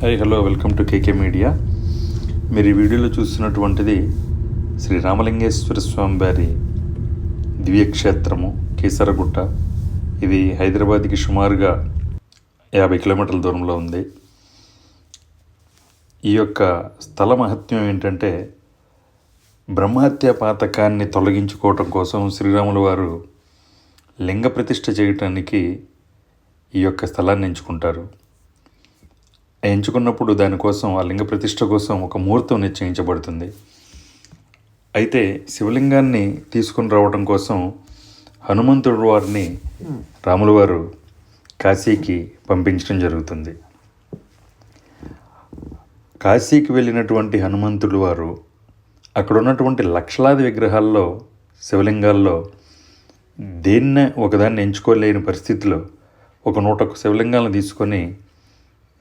Hi hello welcome to KK media మీరు ఈ వీడియోలో చూస్తున్నటువంటిది శ్రీ రామలింగేశ్వర స్వామి వారి దివ్యక్షేత్రము కేసరగుట్ట. ఇది హైదరాబాద్కి సుమారుగా యాభై కిలోమీటర్ల దూరంలో ఉంది. ఈ యొక్క స్థల మహత్యం ఏంటంటే బ్రహ్మహత్య పాతకాన్ని తొలగించుకోవటం కోసం శ్రీరాములు వారు లింగ ప్రతిష్ఠ చేయటానికి ఈ యొక్క స్థలాన్ని ఎంచుకుంటారు. ఎంచుకున్నప్పుడు దానికోసం ఆ లింగ ప్రతిష్ఠ కోసం ఒక ముహూర్తం నిశ్చయించబడుతుంది. అయితే శివలింగాన్ని తీసుకుని రావడం కోసం హనుమంతుడు వారిని రాముల వారు కాశీకి పంపించడం జరుగుతుంది. కాశీకి వెళ్ళినటువంటి హనుమంతుడు వారు అక్కడ ఉన్నటువంటి లక్షలాది విగ్రహాల్లో శివలింగాల్లో దేన్నే ఒకదాన్ని ఎంచుకోలేని పరిస్థితిలో ఒక నూట శివలింగాలను తీసుకొని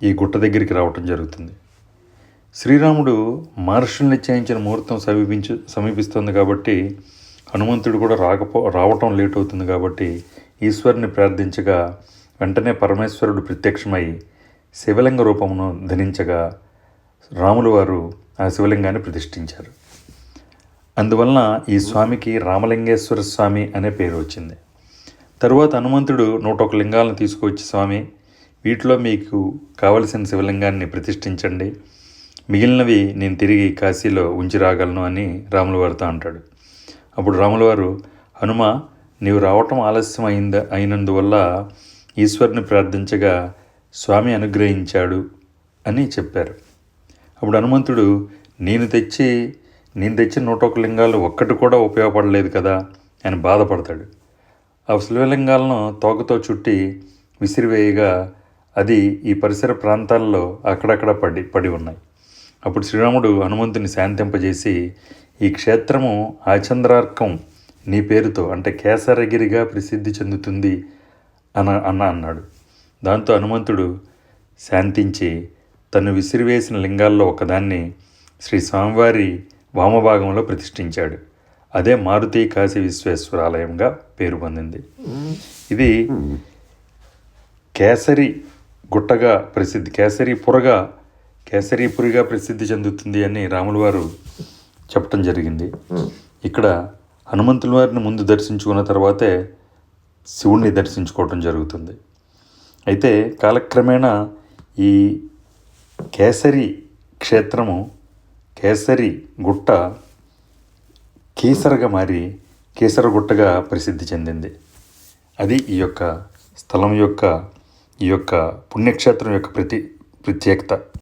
ఈ గుట్ట దగ్గరికి రావటం జరుగుతుంది. శ్రీరాముడు మహర్షుల్ని నిశ్చయించిన ముహూర్తం సమీపించు సమీపిస్తుంది కాబట్టి హనుమంతుడు కూడా రాకపో రావటం లేట్ అవుతుంది కాబట్టి ఈశ్వరుని ప్రార్థించగా వెంటనే పరమేశ్వరుడు ప్రత్యక్షమై శివలింగ రూపమును ధరించగా రాములు వారు ఆ శివలింగాన్ని ప్రతిష్ఠించారు. అందువలన ఈ స్వామికి రామలింగేశ్వర స్వామి అనే పేరు వచ్చింది. తరువాత హనుమంతుడు నూట ఒక లింగాలను తీసుకువచ్చి స్వామి వీటిలో మీకు కావలసిన శివలింగాన్ని ప్రతిష్ఠించండి. మిగిలినవి నేను తిరిగి కాశీలో ఉంచి రాగలను అని రాములవారితో అంటాడు అప్పుడు రాములవారు హనుమ నీవు రావటం ఆలస్యం అయింద అయినందువల్ల ఈశ్వరుని ప్రార్థించగా స్వామి అనుగ్రహించాడు అని చెప్పారు. అప్పుడు హనుమంతుడు నేను తెచ్చి నేను తెచ్చిన నూట ఒక లింగాలు ఒక్కటి కూడా ఉపయోగపడలేదు కదా అని బాధపడతాడు. ఆ శివలింగాలను తోకతో చుట్టి విసిరివేయగా అది ఈ పరిసర ప్రాంతాల్లో అక్కడక్కడ పడి పడి ఉన్నాయి. అప్పుడు శ్రీరాముడు హనుమంతుని శాంతింపజేసి ఈ క్షేత్రము ఆచంద్రార్కం నీ పేరుతో అంటే కేసరగిరిగా ప్రసిద్ధి చెందుతుంది అన అన్న అన్నాడు. దాంతో హనుమంతుడు శాంతించి తను విసిరివేసిన లింగాల్లో ఒకదాన్ని శ్రీ స్వామివారి వామభాగంలో ప్రతిష్ఠించాడు. అదే మారుతి కాశీ విశ్వేశ్వర ఆలయంగా పేరు పొందింది. ఇది కేసరి గుట్టగా ప్రసిద్ధి కేసరి పురగా కేసరీపురిగా ప్రసిద్ధి చెందుతుంది అని రాముల వారు చెప్పటం జరిగింది. ఇక్కడ హనుమంతుల వారిని ముందు దర్శించుకున్న తర్వాతే శివుణ్ణి దర్శించుకోవటం జరుగుతుంది. అయితే కాలక్రమేణా ఈ కేసరి క్షేత్రము కేసరి గుట్ట కేసరగా మారి కేసరగుట్టగా ప్రసిద్ధి చెందింది. అది ఈ యొక్క స్థలం యొక్క ఈ యొక్క పుణ్యక్షేత్రం యొక్క ప్రతి ప్రత్యేకత.